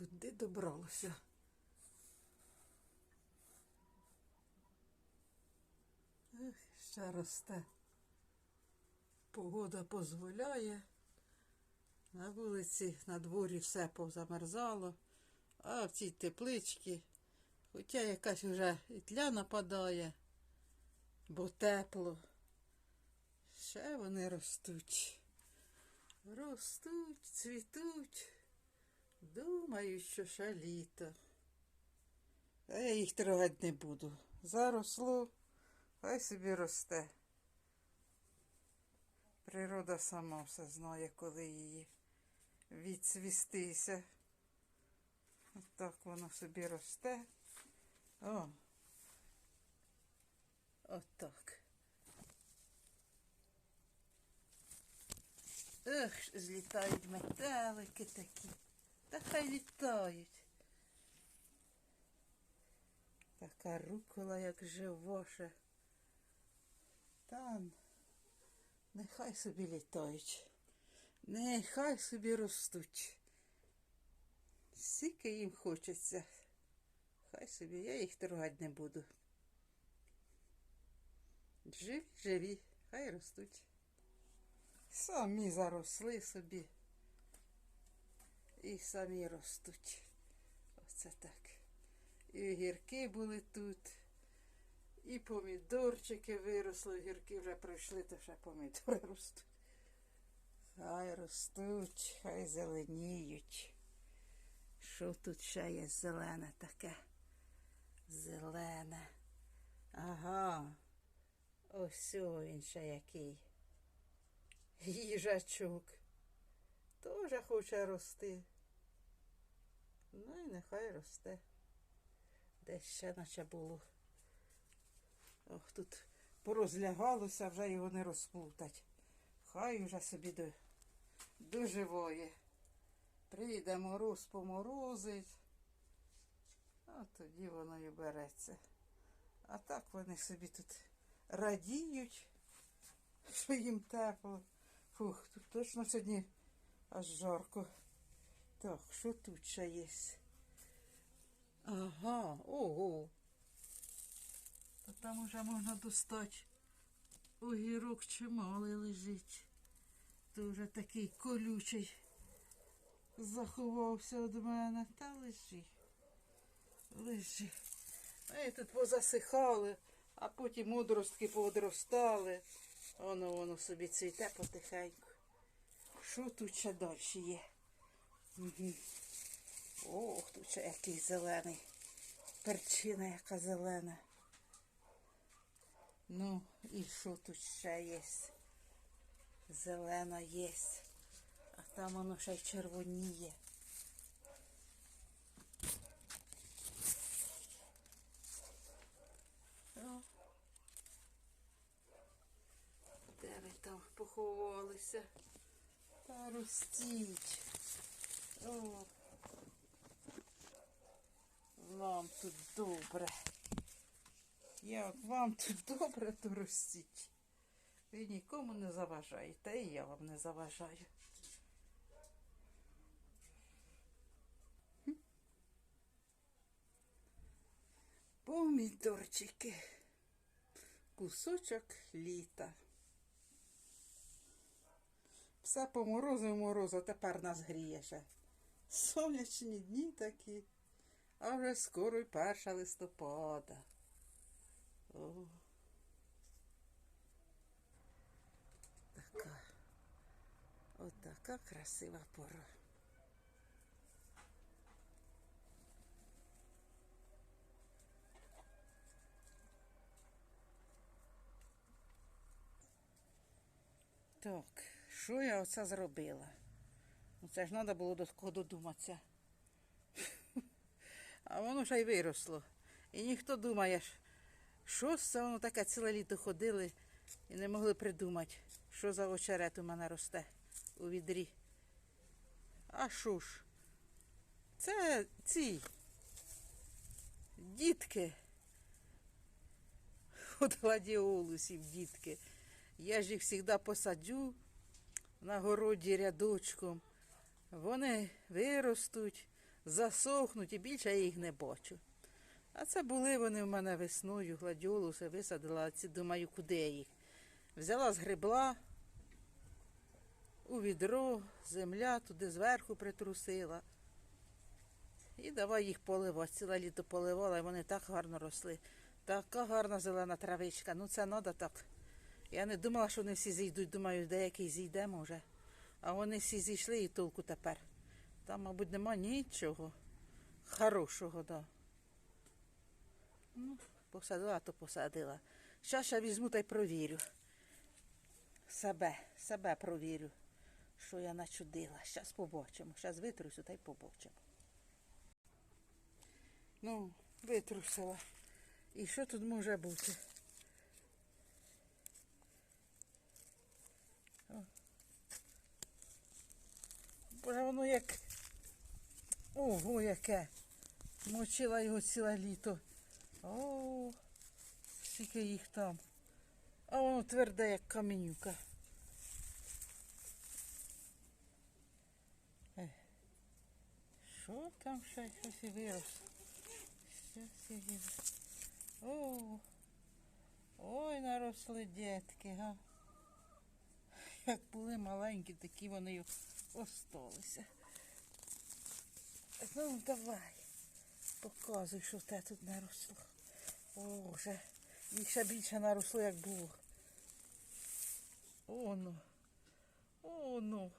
Куди добралося? Ех, ще росте. Погода дозволяє. На вулиці, на дворі все позамерзало, а в цій тепличці, хоча якась вже і тля нападає, бо тепло. Ще вони ростуть. Ростуть, цвітуть. Думаю, що ще літо. А я їх трогати не буду. Заросло, хай собі росте. Природа сама все знає, коли її відцвістися. Отак воно собі росте. О. Отак. Ех, злітають метелики такі. Та хай літають. Така рукола, як живоша. Там. Нехай собі літають. Нехай собі ростуть. Скільки їм хочеться. Хай собі, я їх трогати не буду. Живі, живі, хай ростуть. Самі заросли собі. І самі ростуть. Оце так. І огірки були тут. І помідорчики виросли, огірки вже пройшли, то ще помідори ростуть. Хай ростуть, хай зеленіють. Що тут ще є зелене таке? Зелене. Ага. Ось він ще який. Їжачок. Тоже хоче рости. Ну і нехай росте. Десь ще наче було. Ох, тут порозлягалося, вже його не розплутать. Хай уже собі до, доживає. Прийде мороз поморозить, а тоді воно і береться. А так вони собі тут радіють, що їм тепло. Фух, тут точно сьогодні аж жарко. Так, що тут ще є? Ага, ого. Та там уже можна достати. Огірок чималий лежить. То вже такий колючий заховався від мене. Та лежи. Лежи. Ми тут позасихали, а потім одростки поодростали. Воно воно собі цвіте потихеньку. Що тут ще далі є? Угу. Ох, тут ще який зелений. Перчина яка зелена. Ну, і що тут ще є? Зелена є. А там воно ще й червоніє. Де ви там поховалися? Та ростіть. О. Вам тут добре. Як вам тут добре, то ростіть. Ви нікому не заважаєте, і я вам не заважаю. Помідорчики. Кусочок літа. Все по морозу морозу, тепер нас гріє ще. Сонячні дні такі. А вже скоро й перша листопада. О. Така. Отака красива пора. Так, що я оце зробила? Ну це ж треба було до кого додуматися. А воно ж й виросло. І ніхто думає, що це воно таке ціле літо ходили і не могли придумати, що за очерет у мене росте у відрі. А що ж? Це ці дітки. От гладіолусів дітки. Я ж їх завжди посаджу на городі рядочком. Вони виростуть, засохнуть і більше я їх не бачу. А це були вони в мене весною, гладіолуси висадила, думаю, куди їх. Взяла згребла у відро, земля туди зверху притрусила. І давай їх поливати. Ціле літо поливала, і вони так гарно росли. Така гарна зелена травичка. Ну це треба так. Я не думала, що вони всі зійдуть. Думаю, деякий зійде може. А вони всі зійшли і толку тепер. Там, мабуть, нема нічого хорошого, да. Ну, посадила, то посадила. Щас я візьму та й провірю. Себе, себе провірю, що я начудила. Щас побачимо. Щас витрусю та й побачимо. Ну, витрусила. І що тут може бути? Боже, воно як. Ого, яке. Мочила його ціле літо. О, скільки їх там. А воно тверде, як каменюка. Е, Що там ще щось і вирос? Щось і вирос. О, ой, наросли дітки, га. Як були маленькі, такі вони й осталися. Ну, давай. Показуй, що те тут наросло. О, вже їх ще більше наросло, як було. О, ну. О, ну.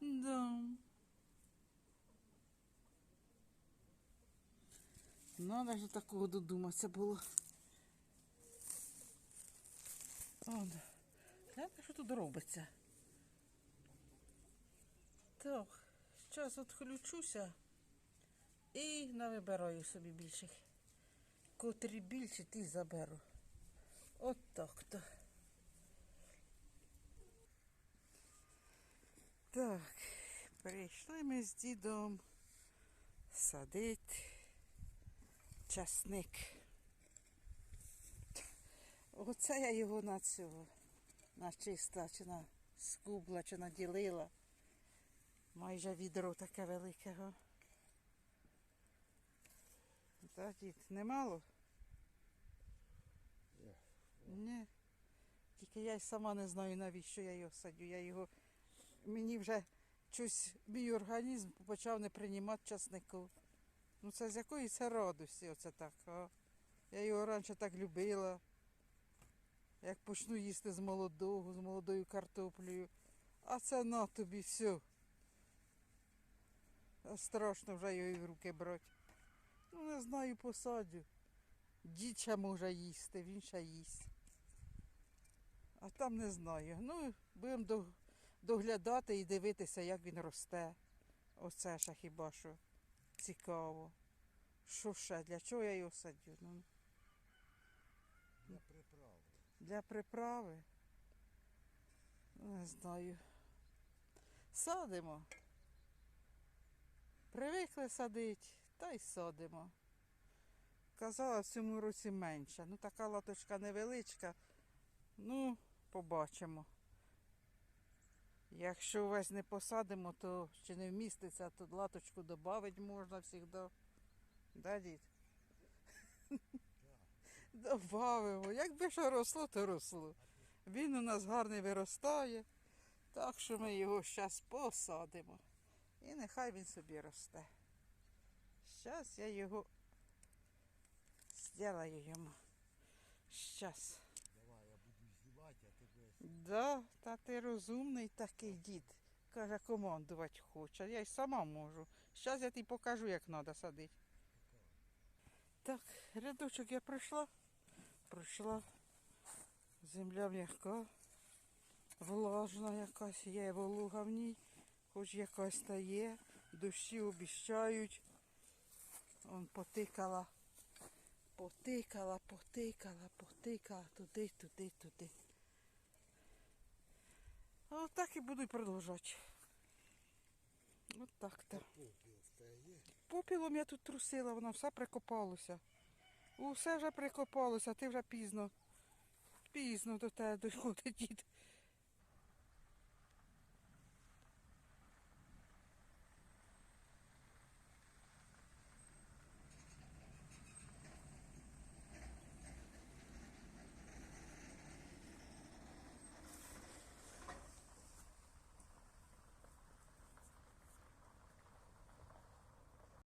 Да. Надо ж такого додуматися було. О, да. Гляньте, що тут робиться. Так, зараз відключуся і навибираю собі більших. Котрі більше, ті заберу. От так то. Так, прийшли ми з дідом садити часник. Оце я його на цього начисла, чи на скубла, чи наділила. Майже відро таке велике. Га. Та, дід, немало? Ні. Тільки я й сама не знаю, навіщо я його садю. Я його... Мені вже щось мій організм почав не приймати часнику. Ну це з якої це радості оце так, а? Я його раніше так любила. Як почну їсти з молодого, з молодою картоплею. А це на тобі все. Страшно вже його в руки брати. Ну, не знаю, посадю. Ще може їсти, він ще їсть. А там не знаю. Ну, будемо доглядати і дивитися, як він росте. Оце ще хіба що цікаво. Що ще? Для чого я його садю? Ну, Для приправи. Для приправи. Не знаю. Садимо. Привикли садити, та й садимо. Казала, в цьому році менше. Ну, така латочка невеличка. Ну, побачимо. Якщо весь не посадимо, то чи не вміститься, то латочку додати можна завжди. Да, дід? Добавимо. Якби що росло, то росло. Він у нас гарний виростає, так що ми його зараз посадимо. І нехай він собі росте. Зараз я його зроблю йому. Зараз. Давай, я буду знімати, а ти. Да, та ти розумний такий дід. Каже, командувати хоче. Я й сама можу. Зараз я тобі покажу, як треба садити. Так, рядочок я пройшла. Пройшла. Земля м'яка, влажна якась є, волуга в ній, хоч якась та є. Дощі обіщають. Он потикала, потикала, потикала, потикала туди, туди, туди. А так і буду й продовжувати. От так то. Попілом я тут трусила, воно все прикопалося. Усе вже прикопалося, ти вже пізно. пізно до тебе доходить дід.